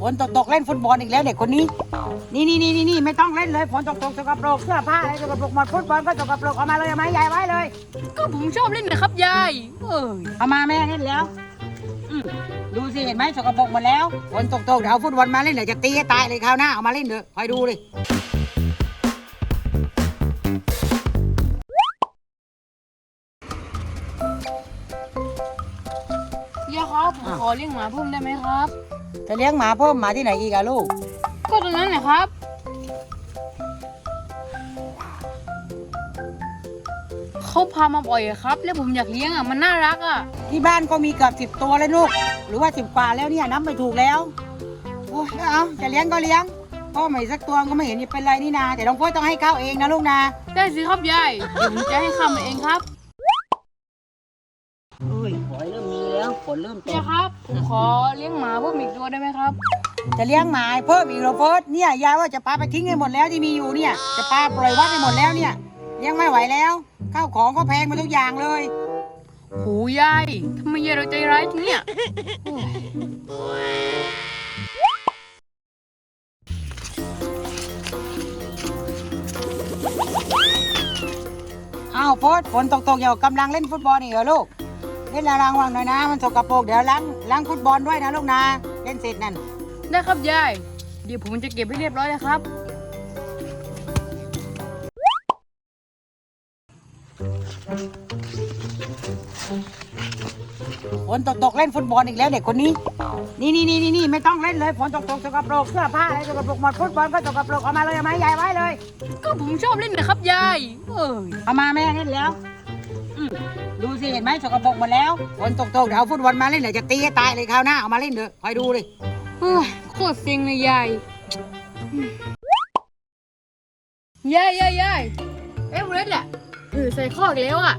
ฝนตกตกเล่นฟุตบอลอีกแล้วเด็กคนนี้ นี่นี่นี่นี่ไม่ต้องเล่นเลยฝนตกตกสกปรกเสื้อผ้าอะไรสกปรกหมดฟุตบอลก็สกปรกเอามาเลยเอามาให้ยายไว้เลย ก็ผมชอบเล่นนะครับยาย เออเอามาแม่เล่นแล้วอืมดูสิเห็นไหมสกปรกหมดแล้วฝนตกตกเดี๋ยวเอาฟุตบอลมาเล่นเดี๋ยวจะตีให้ตายเลยคราวหน้าเอามาเล่นเถอะคอยดูเผมขอเลี้ยงหมาเพิ่มได้ไหมครับ จะเลี้ยงหมาเพิ่มหมาที่ไหนอีกอะลูก ก็ตรงนั้นนะครับ เขาพามาบ่อยอะครับ แล้วผมอยากเลี้ยงอะมันน่ารักอะที่บ้านก็มีเกือบสิบตัวเลยลูก หรือว่าสิบกว่าแล้วเนี่ยนับไม่ถูกแล้ว โอ้ยเอาจะเลี้ยงก็เลี้ยงพ่อใหม่สักตัวก็ไม่เห็นเป็นไรนี่นาแต่น้องโพสต้องให้ข้าวเองนะลูกนะได้สิครับยายเดี๋ยวผมจะให้ข้าวมันเองครับเฮ้ยฝนเริ่มมีแล้ว ฝนเริ่มตยายกครับ ผมขอเลี้ยงหมาเพิ่มอีกตัวได้ไหมครับจะเลี้ยงหมาให้เพิ่มอีกเหรอโพสเนี่ยยายว่าจะปาไปทิ้งให้หมดแล้วที่มีอยู่เนี่ย จะปาปล่อยวัดให้หมดแล้วเนี่ยเลี้ยงไม่ไหวแล้วข้าวของก็แพงมาทุกอย่างเลย โหยายทำไมยายเราใจร้ายจังเนี่ย อ้าวโพสฝนตกตกๆอย่ากำลังเล่นฟุตบอลอีกเหรอลูก เล่นระวังหน่อยนะ มันสกปรกเดี๋ยวล้างล้างฟุตบอลด้วยนะลูกนะเล่นเสร็จนั่นได้ครับยายเดี๋ยวผมจะเก็บให้เรียบร้อยเลยครับ ฝนตกตกเล่นฟุตบอลอีกแล้วเด็กคนนี้ นี่นี่นี่นี่นี่ไม่ต้องเล่นเลยฝนตกตกสกปรกเสื้อผ้าอะไรสกปรกหมดฟุตบอลก็สกปรกเอามาเลยเอามาให้ยายไว้เลย ก็ผมชอบเล่นนะครับยายเออเอามาแม่เล่นแล้วอืมดูสิเห็นไหมสกปรกหมดแล้วฝนตกตกเดี๋ยวเอาฟุตบอลมาเล่นเดี๋ยวจะตีให้ตายเลยคราวหน้าเอามาเล่นเถอะคอยดูเลยเฮ้ยโคตรเซ็งเลยยายยายยายยายเอเวอเรสต์อะเออใส่ข้ออีกแล้วอะ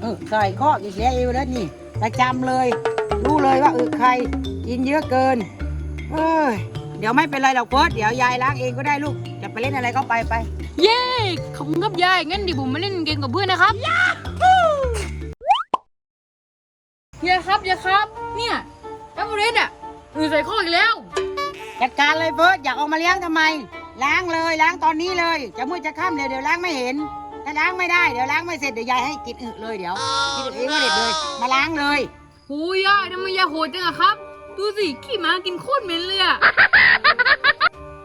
เออใส่ข้ออีกแล้วเอวแล้วนี่ประจำเลย รู้เลยว่าเออใครกินเยอะเกินเอ้ยเดี๋ยวไม่เป็นไรหรอกเฟิร์สเดี๋ยวยายล้างเองก็ได้ลูกจะไปเล่นอะไรก็ไปไป เย้ขอบคุณครับยายงั้นเดี๋ยวผมมาเล่นเกมกับเพื่อนนะครับ ยาฮูยายครับยายครับ เนี่ยเอเวอเรสต์อะเออใส่ข้ออีกแล้ว จัดการเลยเฟิร์สอยากเอามาเลี้ยงทำไม ล้างเลยล้างตอนนี้เลย จะมืดจะค่ำเดี๋ยวเดี๋ยวล้างไม่เห็น ถ้าล้างไม่ได้เดี๋ยวล้างไม่เสร็จเดี๋ยวยายให้กินอึเลยเดี๋ยวกินอึเองก็เด็ดเลย มาล้างเลยโหยายทำไมยายโหดจังอะครับ ดูสิขี้หมากินโคตรเหม็นเลยอะ